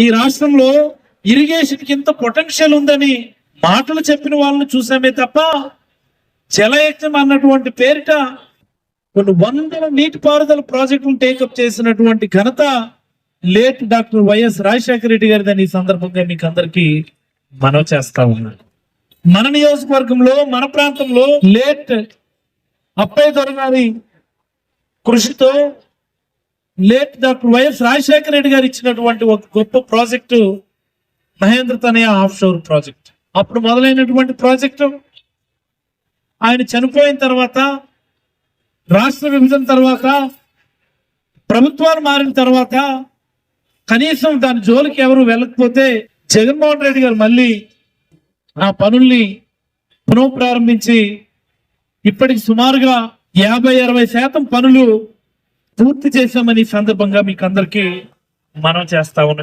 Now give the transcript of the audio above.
ఈ రాష్ట్రంలో ఇరిగేషన్కి ఇంత పొటెన్షియల్ ఉందని మాటలు చెప్పిన వాళ్ళని చూసామే తప్ప జలయజ్ఞం అన్నటువంటి పేరిట కొన్ని వందల నీటిపారుదల ప్రాజెక్టులు టేకప్ చేసినటువంటి ఘనత late doctor YS Rajasekhara Reddy గారిదని ఈ సందర్భంగా మీకు అందరికీ మనవి చేస్తా ఉన్నాను. మన నియోజకవర్గంలో మన ప్రాంతంలో లేట్ అప్పయ్య దొరగారి కృషితో late doctor YS Rajasekhara Reddy garu ఇచ్చినటువంటి ఒక గొప్ప project Mahindra Tanaya of sure project. అప్పుడు మొదలైనటువంటి ప్రాజెక్టు ఆయన చనిపోయిన తర్వాత రాష్ట్ర విభజన తర్వాత ప్రభుత్వాలు మారిన తర్వాత కనీసం దాని జోలికి ఎవరు వెళ్ళకపోతే జగన్మోహన్ రెడ్డి గారు మళ్ళీ ఆ పనుల్ని పునఃప్రారంభించి ఇప్పటికి సుమారుగా యాభై అరవై శాతం పనులు పూర్తి చేశామని సందర్భంగా మీకు అందరికీ మనం చేస్తా ఉన్నాం.